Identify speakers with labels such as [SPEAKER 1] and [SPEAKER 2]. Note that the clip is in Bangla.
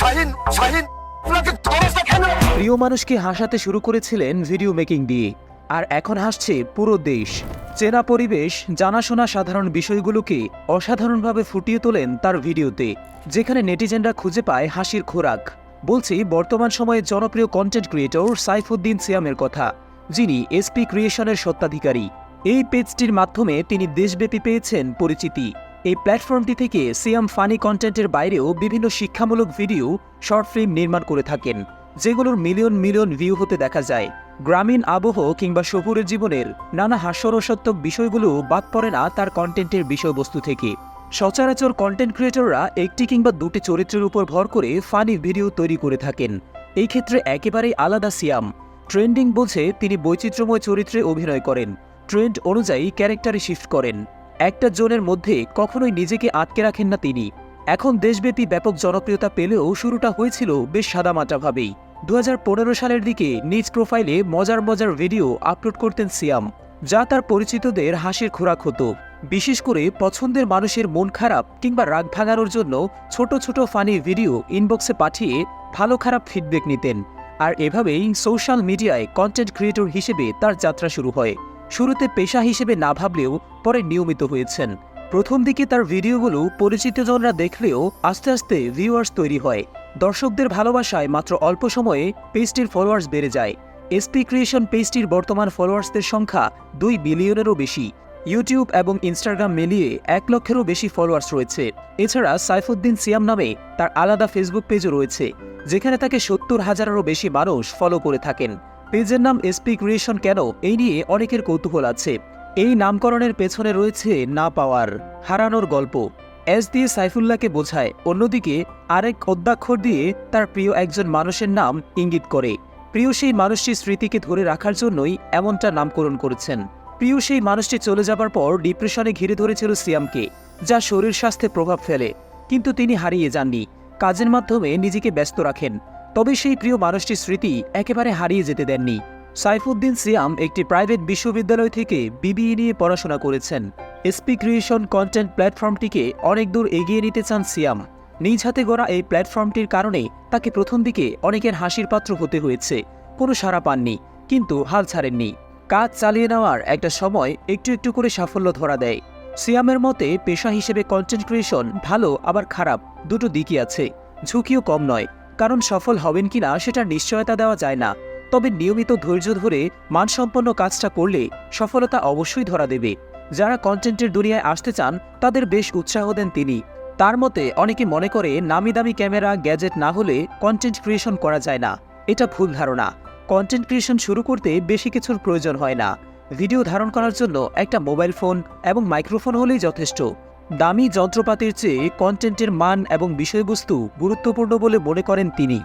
[SPEAKER 1] শাহিন শাহিন
[SPEAKER 2] প্রিয় মানুষকে হাসাতে শুরু করেছিলেন ভিডিও মেকিং দিয়ে। আর এখন হাসছে পুরো দেশ। চেনা পরিবেশ, জানাশোনা সাধারণ বিষয়গুলোকে অসাধারণভাবে ফুটিয়ে তোলেন তার ভিডিওতে, যেখানে নেটিজেনরা খুঁজে পায় হাসির খোরাক। বলছি, বর্তমান সময়ে জনপ্রিয় কন্টেন্ট ক্রিয়েটর সাইফুদ্দিন সিয়ামের কথা, যিনি এসপি ক্রিয়েশনের সত্ত্বাধিকারী এই পেজটির মাধ্যমে তিনি দেশব্যাপী পেয়েছেন পরিচিতি। এই প্ল্যাটফর্মটি থেকে সিয়াম ফানি কন্টেন্টের বাইরেও বিভিন্ন শিক্ষামূলক ভিডিও, শর্ট ফিল্ম নির্মাণ করে থাকেন, যেগুলোর মিলিয়ন মিলিয়ন ভিউ হতে দেখা যায়। গ্রামীণ আবহ কিংবা শহুরের জীবনের নানা হাস্যরসাত্মক বিষয়গুলো বাদ পড়ে না তার কন্টেন্টের বিষয়বস্তু থেকে। সচরাচর কন্টেন্ট ক্রিয়েটররা একটি কিংবা দুটি চরিত্রের উপর ভর করে ফানি ভিডিও তৈরি করে থাকেন। এই ক্ষেত্রে একেবারেই আলাদা সিয়াম। ট্রেন্ডিং বোঝে তিনি বৈচিত্র্যময় চরিত্রে অভিনয় করেন। ট্রেন্ড অনুযায়ী ক্যারেক্টারে শিফট করেন। একটা জোনের মধ্যে কখনোই নিজেকে আটকে রাখেন না তিনি। এখন দেশব্যাপী ব্যাপক জনপ্রিয়তা পেলেও শুরুটা হয়েছিল বেশ সাদামাটাভাবেই। দু হাজার পনেরো সালের দিকে নিজ প্রোফাইলে মজার মজার ভিডিও আপলোড করতেন সিয়াম, যা তার পরিচিতদের হাসির খোরাক হতো। বিশেষ করে পছন্দের মানুষের মন খারাপ কিংবা রাগ ভাঙানোর জন্য ছোট ছোট ফানি ভিডিও ইনবক্সে পাঠিয়ে ভালো খারাপ ফিডব্যাক নিতেন। আর এভাবেই সোশ্যাল মিডিয়ায় কন্টেন্ট ক্রিয়েটর হিসেবে তার যাত্রা শুরু হয়। শুরুতে পেশা হিসেবে না ভাবলেও পরে নিয়মিত হয়েছেন। প্রথম দিকে তার ভিডিওগুলো পরিচিতজনরা দেখলেও আস্তে আস্তে ভিউয়ার্স তৈরি হয়। দর্শকদের ভালোবাসায় মাত্র অল্প সময়ে পেজটির ফলোয়ার্স বেড়ে যায়। এসপি ক্রিয়েশন পেজটির বর্তমান ফলোয়ার্সদের সংখ্যা দুই বিলিয়নেরও বেশি। ইউটিউব এবং ইনস্টাগ্রাম মিলিয়ে এক লক্ষেরও বেশি ফলোয়ার্স রয়েছে। এছাড়া সাইফুদ্দিন সিয়াম নামে তার আলাদা ফেসবুক পেজও রয়েছে, যেখানে তাকে সত্তর হাজারেরও বেশি মানুষ ফলো করে থাকেন। পেজের নাম এসপি ক্রিয়েশন কেন? এই নিয়ে অনেকের কৌতূহল আছে। এই নামকরণের পেছনে রয়েছে না পাওয়ার, হারানোর গল্প। এস দিয়ে সাইফুল্লাহকে বোঝায়, অন্যদিকে আরেক অদ্যাক্ষর দিয়ে তার প্রিয় একজন মানুষের নাম ইঙ্গিত করে। প্রিয় সেই মানুষটির স্মৃতিকে ধরে রাখার জন্যই এমনটা নামকরণ করেছেন। প্রিয় সেই মানুষটি চলে যাবার পর ডিপ্রেশনে ঘিরে ধরেছিল সিয়ামকে, যা শরীর স্বাস্থ্যে প্রভাব ফেলে, কিন্তু তিনি হারিয়ে যাননি। কাজের মাধ্যমে নিজেকে ব্যস্ত রাখেন। তবে সেই প্রিয় মানুষটির স্মৃতি একেবারে হারিয়ে যেতে দেননি। সাইফুদ্দিন সিয়াম একটি প্রাইভেট বিশ্ববিদ্যালয় থেকে বিবিএ নিয়ে পড়াশোনা করেছেন। এসপি ক্রিয়েশন কন্টেন্ট প্ল্যাটফর্মটিকে অনেক দূর এগিয়ে নিতে চান সিয়াম। নিজ হাতে গড়া এই প্ল্যাটফর্মটির কারণে তাকে প্রথম দিকে অনেকের হাসির পাত্র হতে হয়েছে। কোনো সাড়া পাননি, কিন্তু হাল ছাড়েননি। কাজ চালিয়ে নেওয়ার একটা সময় একটু একটু করে সাফল্য ধরা দেয়। সিয়ামের মতে পেশা হিসেবে কন্টেন্ট ক্রিয়েশন ভালো, আবার খারাপ, দুটো দিকই আছে। ঝুঁকিও কম নয়। কারণ সফল হবেন কিনা সেটা নিশ্চয়তা দেওয়া যায় না। তবে নিয়মিত ধৈর্য ধরে মানসম্পন্ন কাজটা করলে সফলতা অবশ্যই ধরা দেবে। যারা কন্টেন্টের দুনিয়ায় আসতে চান, তাদের বেশ উৎসাহ দেন তিনি। তার মতে, অনেকে মনে করে নামি দামি ক্যামেরা, গ্যাজেট না হলে কন্টেন্ট ক্রিয়েশন করা যায় না। এটা ভুল ধারণা। কন্টেন্ট ক্রিয়েশন শুরু করতে বেশি কিছুর প্রয়োজন হয় না। ভিডিও ধারণ করার জন্য একটা মোবাইল ফোন এবং মাইক্রোফোন হলেই যথেষ্ট। দামি যন্ত্রপাতির চেয়ে কন্টেন্টের মান এবং বিষয়বস্তু গুরুত্বপূর্ণ বলে মনে করেন তিনি।